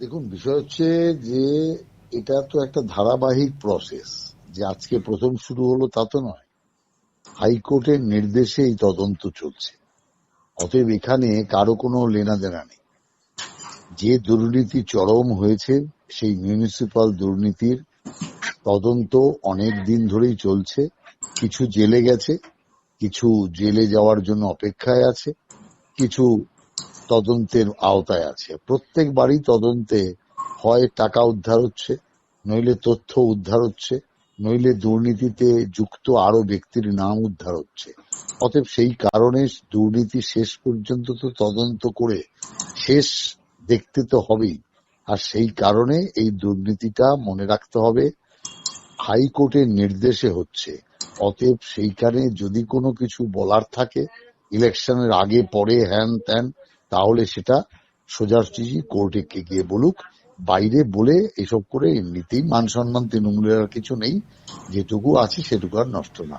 দেখুন, বিষয় হচ্ছে যে এটা তো একটা ধারাবাহিক প্রসেস যে আজকে প্রথম শুরু হলো তা তো নয়। হাইকোর্টের নির্দেশে এই তদন্ত চলছে। অতএব এখানে কারও কোনো লেনা দেনা নেই। যে দুর্নীতি চরম হয়েছে, সেই মিউনিসিপাল দুর্নীতির তদন্ত অনেক দিন ধরেই চলছে। কিছু জেলে গেছে, কিছু জেলে যাওয়ার জন্য অপেক্ষায় আছে, কিছু তদন্তের আওতায় আছে। প্রত্যেকবারই তদন্তে হয়, টাকা উদ্ধার হচ্ছে, নইলে তথ্য উদ্ধার হচ্ছে, নইলে দুর্নীতিতে যুক্ত আরও ব্যক্তির নাম উদ্ধার হচ্ছে। অতএব সেই কারণে দুর্নীতি শেষ পর্যন্ত তো তদন্ত করে শেষ দেখতে তো হবেই। আর সেই কারণে এই দুর্নীতিটা মনে রাখতে হবে, হাইকোর্টের নির্দেশে হচ্ছে। অতএব সেইখানে যদি কোনো কিছু বলার থাকে, ইলেকশনের আগে পরে হ্যান ত্যান তাহলে সেটা সোজাসুজি কোর্টে কে গিয়ে বলুক, বাইরে বলে এসব করে এমনিতেই মান সম্মান তৃণমূলের আর কিছু নেই, যেটুকু আছে সেটুকু আর নষ্ট না।